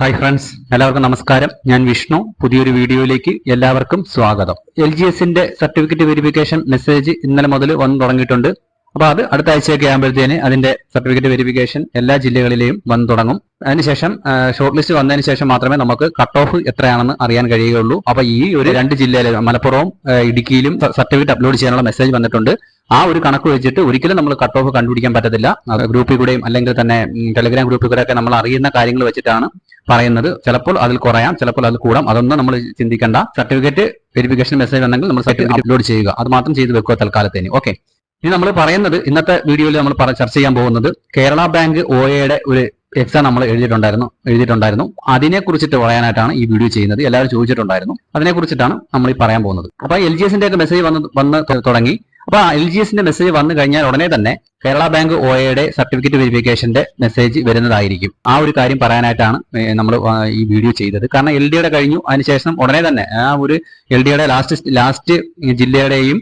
Hi friends എല്ലാവർക്കും നമസ്കാരം. ഞാൻ വിഷ്ണു. പുതിയൊരു വീഡിയോയിലേക്ക് എല്ലാവർക്കും സ്വാഗതം. എൽ ജി എസിന്റെ സർട്ടിഫിക്കറ്റ് വെരിഫിക്കേഷൻ മെസ്സേജ് ഇന്നലെ മുതൽ വന്നു തുടങ്ങിയിട്ടുണ്ട്. അപ്പൊ അത് അടുത്ത ആഴ്ചയൊക്കെ ആകുമ്പോഴത്തേന് അതിന്റെ സർട്ടിഫിക്കറ്റ് വെരിഫിക്കേഷൻ എല്ലാ ജില്ലകളിലെയും വന്നു തുടങ്ങും. അതിനുശേഷം ഷോർട്ട് ലിസ്റ്റ് വന്നതിന് ശേഷം മാത്രമേ നമുക്ക് കട്ട് ഓഫ് എത്രയാണെന്ന് അറിയാൻ കഴിയുകയുള്ളൂ. അപ്പൊ ഈ ഒരു രണ്ട് ജില്ലയിലെ മലപ്പുറവും ഇടുക്കിയിലും സർട്ടിഫിക്കറ്റ് അപ്ലോഡ് ചെയ്യാനുള്ള മെസ്സേജ് വന്നിട്ടുണ്ട്. ആ ഒരു കണക്ക് വെച്ചിട്ട് ഒരിക്കലും നമ്മൾ കട്ട് ഓഫ് കണ്ടുപിടിക്കാൻ പറ്റത്തില്ല. ഗ്രൂപ്പിൽ കൂടെയും അല്ലെങ്കിൽ തന്നെ ടെലിഗ്രാം ഗ്രൂപ്പിൽ കൂടെയൊക്കെ നമ്മൾ അറിയുന്ന കാര്യങ്ങൾ വെച്ചിട്ടാണ് പറയുന്നത്. ചിലപ്പോൾ അതിൽ കുറയാം ചിലപ്പോൾ അതിൽ കൂടാം. അതൊന്നും നമ്മൾ ചിന്തിക്കേണ്ട. സർട്ടിഫിക്കറ്റ് വെരിഫിക്കേഷൻ മെസ്സേജ് ഉണ്ടെങ്കിൽ നമ്മൾ സർട്ടിഫിക്കറ്റ് അപ്ലോഡ് ചെയ്യുക. അത് മാത്രം ചെയ്ത് വെക്കുക തൽക്കാലത്തേന്. ഓക്കെ ഇനി നമ്മൾ പറയുന്നത് ഇന്നത്തെ വീഡിയോയിൽ നമ്മൾ ചർച്ച ചെയ്യാൻ പോകുന്നത് കേരള ബാങ്ക് ഒ എയുടെ ഒരു എക്സാം നമ്മൾ എഴുതിയിട്ടുണ്ടായിരുന്നു എഴുതിയിട്ടുണ്ടായിരുന്നു. അതിനെ കുറിച്ചിട്ട് പറയാനായിട്ടാണ് ഈ വീഡിയോ ചെയ്യുന്നത്. എല്ലാവരും ചോദിച്ചിട്ടുണ്ടായിരുന്നു. അതിനെ കുറിച്ചിട്ടാണ് നമ്മൾ ഈ പറയാൻ പോകുന്നത്. അപ്പൊ എൽ ജി എസിന്റെ ഒക്കെ മെസ്സേജ് വന്ന് വന്ന് തുടങ്ങി. അപ്പൊ എൽ ജി എസിന്റെ മെസ്സേജ് വന്നു കഴിഞ്ഞാൽ ഉടനെ തന്നെ കേരള ബാങ്ക് ഒ എയുടെ സർട്ടിഫിക്കറ്റ് വെരിഫിക്കേഷന്റെ മെസ്സേജ് വരുന്നതായിരിക്കും. ആ ഒരു കാര്യം പറയാനായിട്ടാണ് നമ്മൾ ഈ വീഡിയോ ചെയ്തത്. കാരണം എൽ ഡിയുടെ കഴിഞ്ഞു അതിനുശേഷം ഉടനെ തന്നെ ആ ഒരു എൽ ഡിയുടെ ലാസ്റ്റ് ലാസ്റ്റ് ജില്ലയുടെയും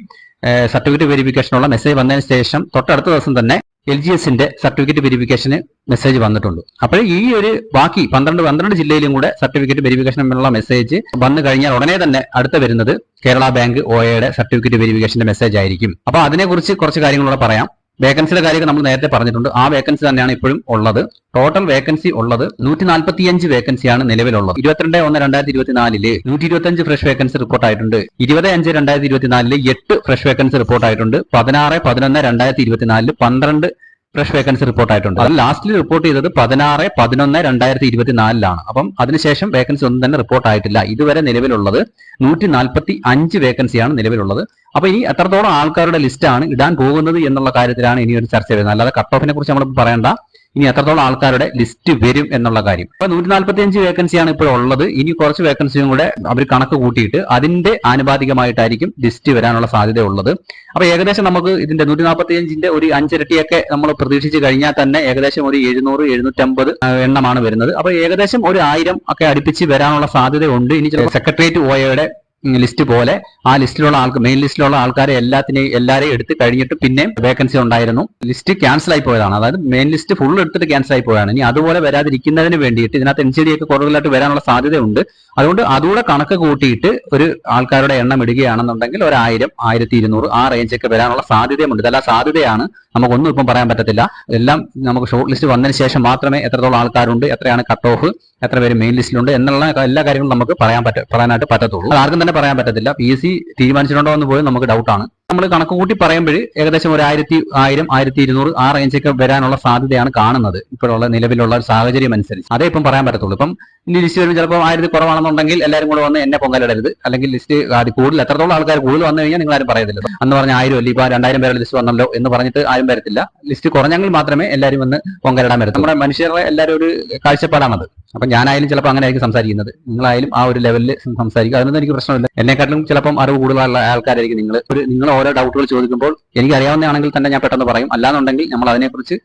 സർട്ടിഫിക്കറ്റ് വെരിഫിക്കേഷനുള്ള മെസ്സേജ് വന്നതിന് ശേഷം തൊട്ടടുത്ത ദിവസം തന്നെ എൽ ജി എസിന്റെ സർട്ടിഫിക്കറ്റ് വെരിഫിക്കേഷന് മെസ്സേജ് വന്നിട്ടുണ്ട്. അപ്പോൾ ഈ ഒരു ബാക്കി പന്ത്രണ്ട് പന്ത്രണ്ട് ജില്ലയിലും കൂടെ സർട്ടിഫിക്കറ്റ് വെരിഫിക്കേഷൻ എന്നുള്ള മെസ്സേജ് വന്നു കഴിഞ്ഞാൽ ഉടനെ തന്നെ അടുത്ത വരുന്നത് കേരള ബാങ്ക് ഒയുടെ സർട്ടിഫിക്കറ്റ് വെരിഫിക്കേഷന്റെ മെസ്സേജ് ആയിരിക്കും. അപ്പോൾ അതിനെക്കുറിച്ച് കുറച്ച് കാര്യങ്ങളൂടെ പറയാം. വേക്കൻസിയുടെ കാര്യമൊക്കെ നമ്മൾ നേരത്തെ പറഞ്ഞിട്ടുണ്ട്. ആ വേക്കൻസി തന്നെയാണ് ഇപ്പോഴും ഉള്ളത്. ടോട്ടൽ വേക്കൻസി ഉള്ളത് നൂറ്റി നാൽപ്പത്തിയഞ്ച് വേക്കൻസിയാണ് നിലവിലുള്ളത്. ഇരുപത്തിരണ്ട് ഒന്ന് രണ്ടായിരത്തി ഇരുപത്തിനാലിൽ നൂറ്റി ഇരുപത്തിയഞ്ച് ഫ്രഷ് വേക്കൻസി റിപ്പോർട്ട് ആയിട്ടുണ്ട്. ഇരുപത് അഞ്ച് രണ്ടായിരത്തി ഇരുപത്തിനാലിൽ എട്ട് ഫ്രഷ് വേക്കൻസി റിപ്പോർട്ട് ആയിട്ടുണ്ട്. പതിനാറ് പതിനൊന്ന് രണ്ടായിരത്തി ഇരുപത്തിനാലിൽ പന്ത്രണ്ട് ഫ്രഷ് വേക്കൻസി റിപ്പോർട്ട് ആയിട്ടുണ്ട്. അത് ലാസ്റ്റിൽ റിപ്പോർട്ട് ചെയ്തത് പതിനാറ് പതിനൊന്ന് രണ്ടായിരത്തി ഇരുപത്തിനാലിലാണ് അപ്പം അതിനുശേഷം വേക്കൻസി ഒന്നും തന്നെ റിപ്പോർട്ട് ആയിട്ടില്ല. ഇതുവരെ നിലവിലുള്ളത് നൂറ്റി നാൽപ്പത്തി അഞ്ച് വേക്കൻസിയാണ് നിലവിലുള്ളത്. അപ്പൊ ഇനി എത്രത്തോളം ആൾക്കാരുടെ ലിസ്റ്റാണ് ഇടാൻ പോകുന്നത് എന്നുള്ള കാര്യത്തിലാണ് ഇനി ഒരു ചർച്ച വരുന്നത്. അല്ലാതെ കട്ട് ഓഫിനെ കുറിച്ച് നമ്മൾ പറയണ്ട. ഇനി എത്രത്തോളം ആൾക്കാരുടെ ലിസ്റ്റ് വരും എന്നുള്ള കാര്യം. ഇപ്പൊ നൂറ്റി നാൽപ്പത്തി അഞ്ച് വേക്കൻസിയാണ് ഇപ്പോൾ ഉള്ളത്. ഇനി കുറച്ച് വേക്കൻസിയും കൂടെ അവർ കണക്ക് കൂട്ടിയിട്ട് അതിന്റെ ആനുപാതികമായിട്ടായിരിക്കും ലിസ്റ്റ് വരാനുള്ള സാധ്യത ഉള്ളത്. അപ്പൊ ഏകദേശം നമുക്ക് ഇതിന്റെ നൂറ്റി നാൽപ്പത്തി അഞ്ചിന്റെ ഒരു അഞ്ചിരട്ടിയൊക്കെ നമ്മൾ പ്രതീക്ഷിച്ച് കഴിഞ്ഞാൽ തന്നെ ഏകദേശം ഒരു എഴുന്നൂറ് എഴുന്നൂറ്റമ്പത് എണ്ണമാണ് വരുന്നത്. അപ്പൊ ഏകദേശം ഒരു ആയിരം ഒക്കെ അടുപ്പിച്ച് വരാനുള്ള സാധ്യത ഉണ്ട് ഇനി സെക്രട്ടേറിയറ്റ് ഓയയുടെ ലിസ്റ്റ് പോലെ ആ ലിസ്റ്റിലുള്ള ആൾക്ക് മെയിൻ ലിസ്റ്റിലുള്ള ആൾക്കാരെ എല്ലാത്തിനെയും എല്ലാരെയും എടുത്ത് കഴിഞ്ഞിട്ട് പിന്നെ വേക്കൻസി ഉണ്ടായിരുന്നു. ലിസ്റ്റ് ക്യാൻസൽ ആയി പോയതാണ്. അതായത് മെയിൻ ലിസ്റ്റ് ഫുൾ എടുത്തിട്ട് ക്യാൻസൽ ആയി പോയതാണ്. ഇനി അതുപോലെ വരാതിരിക്കുന്നതിന് വേണ്ടിയിട്ട് ഇതിനകത്ത് എൻ സി ഡി ഒക്കെ കുറവിലായിട്ട് വരാനുള്ള സാധ്യതയുണ്ട്. അതുകൊണ്ട് അതുകൂടെ കണക്ക് കൂട്ടിയിട്ട് ഒരു ആൾക്കാരുടെ എണ്ണം ഇടുകയാണെന്നുണ്ടെങ്കിൽ ഒരു ആയിരം ആയിരത്തി ഇരുന്നൂറ് ആ റേഞ്ച് ഒക്കെ വരാനുള്ള സാധ്യതയുണ്ട് ഇതെല്ലാം സാധ്യതയാണ്. നമുക്കൊന്നും ഇപ്പം പറയാൻ പറ്റത്തില്ല. എല്ലാം നമുക്ക് ഷോർട്ട് ലിസ്റ്റ് വന്നതിന് ശേഷം മാത്രമേ എത്രത്തോളം ആൾക്കാരുണ്ട് എത്രയാണ് കട്ട് ഓഫ് എത്ര പേര് മെയിൻ ലിസ്റ്റിലുണ്ട് എന്നുള്ള എല്ലാ കാര്യങ്ങളും നമുക്ക് പറയാൻ പറ്റ പറയാനായിട്ട് പറ്റത്തുള്ളൂ. ആർക്കും തന്നെ പറയാൻ പറ്റത്തില്ല. പി എസ് സി തീരുമാനിച്ചിട്ടുണ്ടോ എന്ന് പോലും നമുക്ക് ഡൗട്ടാണ് നമ്മൾ കണക്ക് കൂട്ടി പറയുമ്പോൾ ഏകദേശം ഒരു ആയിരത്തി ആയിരം ആയിരത്തി ഇരുന്നൂറ് ആ റേഞ്ചൊക്കെ വരാനുള്ള സാധ്യതയാണ് കാണുന്നത്. ഇപ്പോഴുള്ള നിലവിലുള്ള ഒരു സാഹചര്യം അനുസരിച്ച്. അതേ ഇപ്പം പറയാൻ പറ്റത്തുള്ളൂ. ഇപ്പം ഇനി ലിസ്റ്റ് വരുമ്പോൾ ചിലപ്പോൾ ആയിരത്തി കുറവാണെന്നുണ്ടെങ്കിൽ എല്ലാവരും കൂടെ വന്ന് എന്നെ പൊങ്കലിടരുത്. അല്ലെങ്കിൽ ലിസ്റ്റ് അത് കൂടുതൽ എത്രത്തോളം ആൾക്കാർ കൂടുതൽ വന്നു കഴിഞ്ഞാൽ നിങ്ങൾ ആരും പറയത്തില്ല. എന്ന് പറഞ്ഞ ആയിരം അല്ല? ഇപ്പൊ രണ്ടായിരം പേരുടെ ലിസ്റ്റ് വന്നല്ലോ എന്ന് പറഞ്ഞിട്ട് ആരും വരത്തില്ല. ലിസ്റ്റ് കുറഞ്ഞെങ്കിൽ മാത്രമേ എല്ലാവരും വന്ന് പൊങ്കലിടാൻ വരത്തുള്ളൂ നമ്മുടെ മനുഷ്യരുടെ എല്ലാവരും ഒരു കാഴ്ചപ്പാടാണത്. അപ്പൊ ഞാനായാലും ചിലപ്പോൾ അങ്ങനെ ആയിരിക്കും സംസാരിക്കുന്നത്. നിങ്ങളായാലും ആ ഒരു ലെവലിൽ സംസാരിക്കും അതിനൊന്നും എനിക്ക് പ്രശ്നമില്ല. എന്നെക്കാട്ടിലും ചിലപ്പം അറിവ് കൂടുതലുള്ള ആൾക്കാരായിരിക്കും നിങ്ങൾ ഒരു നിങ്ങൾ ഓരോ ഡൗട്ടുകൾ ചോദിക്കുമ്പോൾ എനിക്ക് അറിയാവുന്നതാണെങ്കിൽ തന്നെ ഞാൻ പെട്ടെന്ന് പറയും. അല്ലാന്നുണ്ടെങ്കിൽ നമ്മൾ അതിനെക്കുറിച്ച്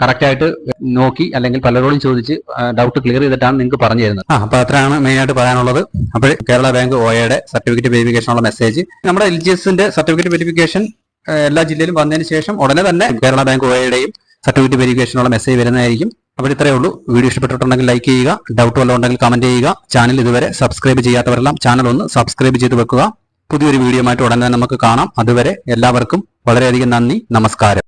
കറക്റ്റ് ആയിട്ട് നോക്കി അല്ലെങ്കിൽ പലരോടും ചോദിച്ച് ഡൗട്ട് ക്ലിയർ ചെയ്തിട്ടാണ് നിങ്ങൾക്ക് പറഞ്ഞു തരുന്നത്. അപ്പൊ അത്രയാണ് മെയിൻ ആയിട്ട് പറയാനുള്ളത്. അപ്പോൾ കേരള ബാങ്ക് ഒയുടെ സർട്ടിഫിക്കറ്റ് വെരിഫിക്കേഷനുള്ള മെസ്സേജ് നമ്മുടെ എൽ ജി എസിന്റെ സർട്ടിഫിക്കറ്റ് വെരിഫിക്കേഷൻ എല്ലാ ജില്ലയിലും വന്നതിന് ശേഷം ഉടനെ തന്നെ കേരള ബാങ്ക് ഒയുടെയും സർട്ടിഫിക്കറ്റ് വെരിഫിക്കേഷനുള്ള മെസ്സേജ് വരുന്നതായിരിക്കും. അപ്പോൾ ഇത്രയേ ഉള്ളൂ. വീഡിയോ ഇഷ്ടപ്പെട്ടിട്ടുണ്ടെങ്കിൽ ലൈക്ക് ചെയ്യുക. ഡൗട്ട് വല്ലതുണ്ടെങ്കിൽ കമന്റ് ചെയ്യുക. ചാനൽ ഇതുവരെ സബ്സ്ക്രൈബ് ചെയ്യാത്തവരെല്ലാം ചാനൽ ഒന്ന് സബ്സ്ക്രൈബ് ചെയ്ത് വെക്കുക. പുതിയൊരു വീഡിയോ ആയിട്ട് ഉടനെ തന്നെ നമുക്ക് കാണാം. അതുവരെ എല്ലാവർക്കും വളരെയധികം നന്ദി. നമസ്കാരം.